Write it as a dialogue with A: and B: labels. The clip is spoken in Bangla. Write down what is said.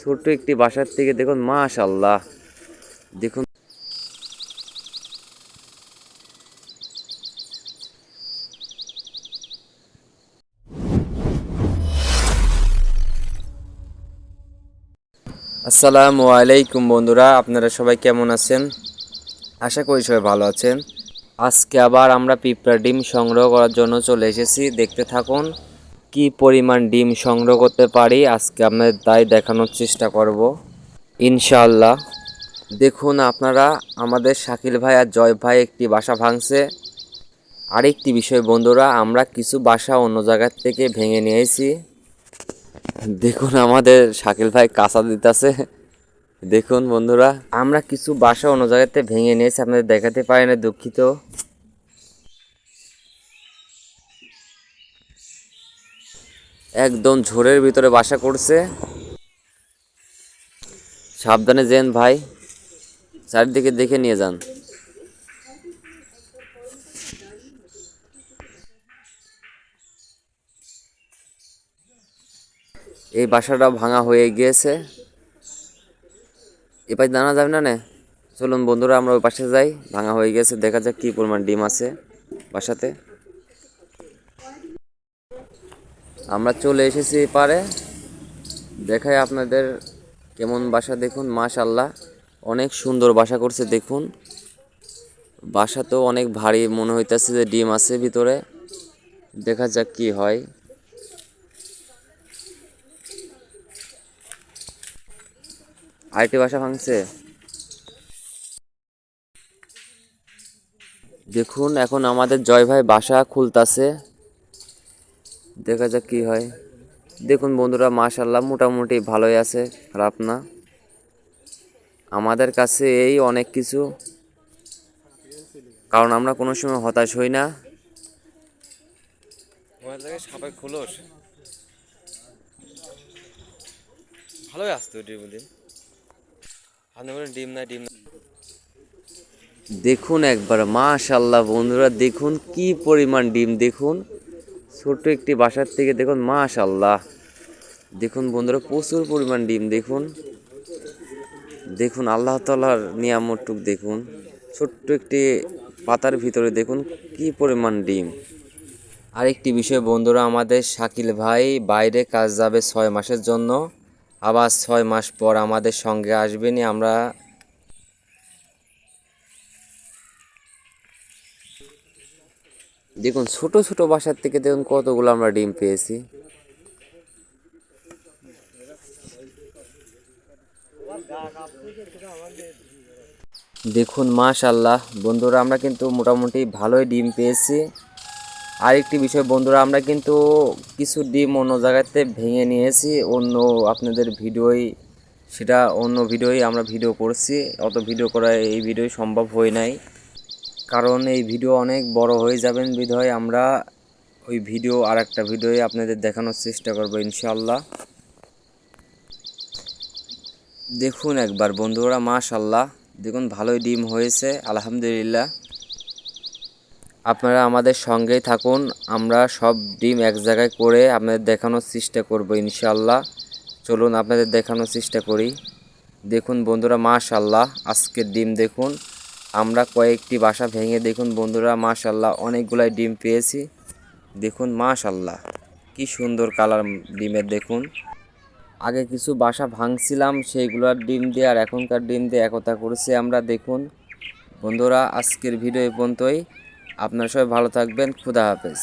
A: ছোট্ট একটি বাসার থেকে দেখুন মাশাল্লাহ দেখুন। আসসালামু আলাইকুম বন্ধুরা, আপনারা সবাই কেমন আছেন? আশা করি সবাই ভালো আছেন। আজকে আবার আমরা পিঁপড়া ডিম সংগ্রহ করার জন্য চলে এসেছি। দেখতে থাকুন। কি পরিমাণ ডিম সংগ্রহ করতে পারি, আজকে আপনাদের তাই দেখানোর চেষ্টা করব। ইনশাল্লাহ দেখুন আপনারা, আমাদের শাকিল ভাই আর জয় ভাই একটি বাসা ভাঙছে। আরেকটি বিষয় বন্ধুরা, আমরা কিছু বাসা অন্য জায়গার থেকে ভেঙে নিয়েছি। দেখুন আমাদের শাকিল ভাই কাঁচা দিতেছে। দেখুন বন্ধুরা, আমরা কিছু বাসা অন্য জায়গাতে ভেঙে নিয়েছি, আপনাদের দেখাতে পারি না, দুঃখিত। একদম ঝোরের ভিতরে বাসা করছে। সাবধানে যেন ভাই, চারিদিকে দেখে নিয়ে যান। এই বাসাটা ভাঙা হয়ে গিয়েছে। এ পাশে দানা যাবে না নে? চলুন বন্ধুরা, আমরা ওই পাশে যাই। ভাঙা হয়ে গেছে দেখা যাক কী পরিমাণ ডিম আছে বাসাতে। আমরা চলে এসেছি এপারে দেখাই আপনাদের কেমন বাসা দেখুন মাশাল্লাহ অনেক সুন্দর বাসা করছে দেখুন। বাসা তো অনেক ভারী, মনে হইতেছে যে ডিম আছে ভিতরে। দেখা যাক কি হয়। আরেকটি বাসা ভাঙছে। দেখুন, এখন আমাদের জয় ভাই বাসা খুলতাছে। দেখা যাক কি হয়। দেখুন বন্ধুরা মাশাল্লাহ মোটামুটি ভালোই আছে খারাপ না। আমাদের কাছে এই অনেক কিছু কারণ আমরা কোনো সময় হতাশ হই না।
B: ভালোই আসতো ডিম ডিম
A: দেখুন একবার মাশাল্লাহ বন্ধুরা দেখুন কি পরিমাণ ডিম দেখুন। ছোট্ট একটি বাসার থেকে দেখুন মাশাল্লাহ দেখুন বন্ধুরা, প্রচুর পরিমাণ ডিম, দেখুন। দেখুন, আল্লাহ তালার নিয়ামতটুক দেখুন। ছোট্ট একটি পাতার ভিতরে দেখুন, কি পরিমাণ ডিম। আরেকটি বিষয় বন্ধুরা, আমাদের শাকিল ভাই বাইরে কাজ যাবে ছয় মাসের জন্য। আবার ছয় মাস পর আমাদের সঙ্গে আসবেনি, আমরা দেখুন, ছোট ছোট বাসার থেকে দেখুন কতগুলো আমরা ডিম পেয়েছি। দেখুন মাশাল্লাহ বন্ধুরা, আমরা কিন্তু মোটামুটি ভালোই ডিম পেয়েছি। আরেকটি বিষয়, বন্ধুরা, আমরা কিন্তু কিছু ডিম অন্য জায়গাতে ভেঙে নিয়েছি, অন্য আপনাদের ভিডিওই, সেটা অন্য ভিডিওই আমরা ভিডিও করছি। অত ভিডিও করা এই ভিডিও সম্ভব হয় নাই। কারণ এই ভিডিও অনেক বড় হয়ে যাবেন বিধয়। আমরা ওই ভিডিও আর একটা ভিডিওই আপনাদের দেখানোর চেষ্টা করব ইনশাল্লাহ দেখুন একবার বন্ধুরা মাশাল্লাহ দেখুন ভালোই ডিম হয়েছে, আলহামদুলিল্লাহ। আপনারা আমাদের সঙ্গেই থাকুন, আমরা সব ডিম এক জায়গায় করে আপনাদের দেখানোর চেষ্টা করব ইনশাল্লাহ চলুন আপনাদের দেখানোর চেষ্টা করি। দেখুন বন্ধুরা মাশাল্লাহ আজকের ডিম দেখুন। আমরা কয়েকটি বাসা ভেঙে দেখুন বন্ধুরা মাশাল্লাহ অনেকগুলাই ডিম পেয়েছি। দেখুন মাশাল্লাহ কি সুন্দর কালার ডিমের, দেখুন। আগে কিছু বাসা ভাঙছিলাম, সেইগুলোর ডিম দিয়ে আর এখনকার ডিম দিয়ে একতা করেছি আমরা, দেখুন। বন্ধুরা, আজকের ভিডিও এ পর্যন্তই। আপনারা সবাই ভালো থাকবেন, খুদা হাফেজ।